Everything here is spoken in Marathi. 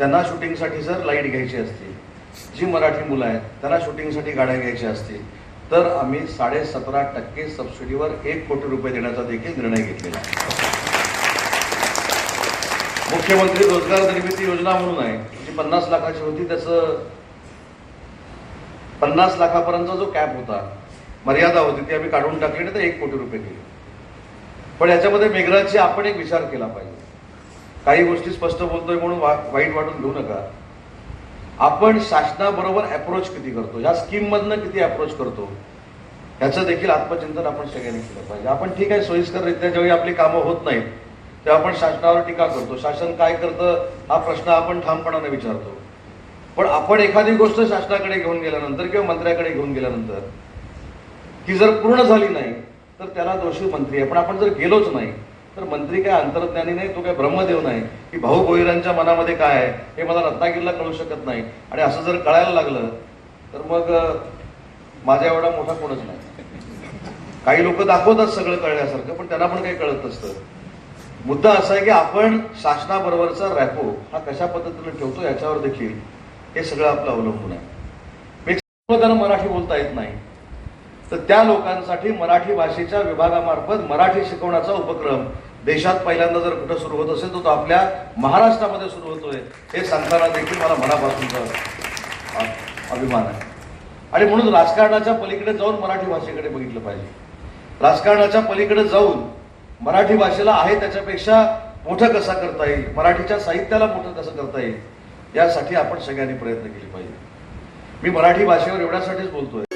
त्यांना शूटिंगसाठी जर लाइट घ्यायची असतील जी मराठी मुलं आहेत त्यांना शूटिंगसाठी गाड्या घ्यायच्या असतील तर आम्ही साडे सतरा टक्के सबसिडीवर एक कोटी रुपये देण्याचा देखील निर्णय घेतलेला मुख्यमंत्री रोजगार निर्मिती योजना म्हणून आहे जी पन्नास लाखाची होती त्याचं पन्नास लाखापर्यंत जो कॅप होता मर्यादा होती ती आम्ही काढून टाकली आणि तर एक कोटी रुपये केली पण याच्यामध्ये मेघराजची आपण एक विचार केला पाहिजे. काही गोष्टी स्पष्ट बोलतोय म्हणून वा- वाईट वाटून घेऊ नका. आपण शासनाबरोबर अप्रोच किती करतो? या स्कीम मधनं किती अप्रोच करतो? याचं देखील आत्मचिंतन आपण सगळ्यांनी केलं पाहिजे. आपण ठीक आहे सोयीस्कररित्या ज्यावेळी आपली कामं होत नाहीत तेव्हा आपण शासनावर टीका करतो. शासन काय करतं? हा प्रश्न आपण ठामपणाने विचारतो. पण आपण एखादी गोष्ट शासनाकडे घेऊन गेल्यानंतर किंवा मंत्र्याकडे घेऊन गेल्यानंतर ती जर पूर्ण झाली नाही तर त्याला दोषी मंत्री आहे. पण आपण जर गेलोच नाही तर मंत्री काय अंतर्ज्ञानी नाही तो काय ब्रह्मदेव नाही. की भाऊ भोईरांच्या मनामध्ये काय आहे हे मला रत्नागिरीला कळू शकत नाही. आणि असं जर कळायला लागलं तर मग माझ्या एवढा मोठा कोणच नाही. काही लोक दाखवतात सगळं कळण्यासारखं पण त्यांना पण काही कळत नसतं. मुद्दा असा आहे की आपण शासनाबरोबरचा रॅपो हा कशा पद्धतीने ठेवतो याच्यावर देखील हे सगळं आपलं अवलंबून आहे. मी त्यांना मराठी बोलता येत नाही. तर त्या लोकांसाठी मराठी भाषेच्या विभागामार्फत मराठी शिकवण्याचा उपक्रम देशात पहिल्यांदा जर कुठं सुरू होत असेल तर तो आपल्या महाराष्ट्रामध्ये सुरू होतोय. हे सांगताना देखील मला मनापासूनचा अभिमान आहे. आणि म्हणून राजकारणाच्या पलीकडे जाऊन मराठी भाषेकडे बघितलं पाहिजे. राजकारणाच्या पलीकडे जाऊन मराठी भाषेला आहे त्याच्यापेक्षा मोठं कसा करता येईल? मराठीच्या साहित्याला मोठं कसं करता येईल? यासाठी आपण सगळ्यांनी प्रयत्न केले पाहिजे. मी मराठी भाषेवर एवढ्यासाठीच बोलतोय.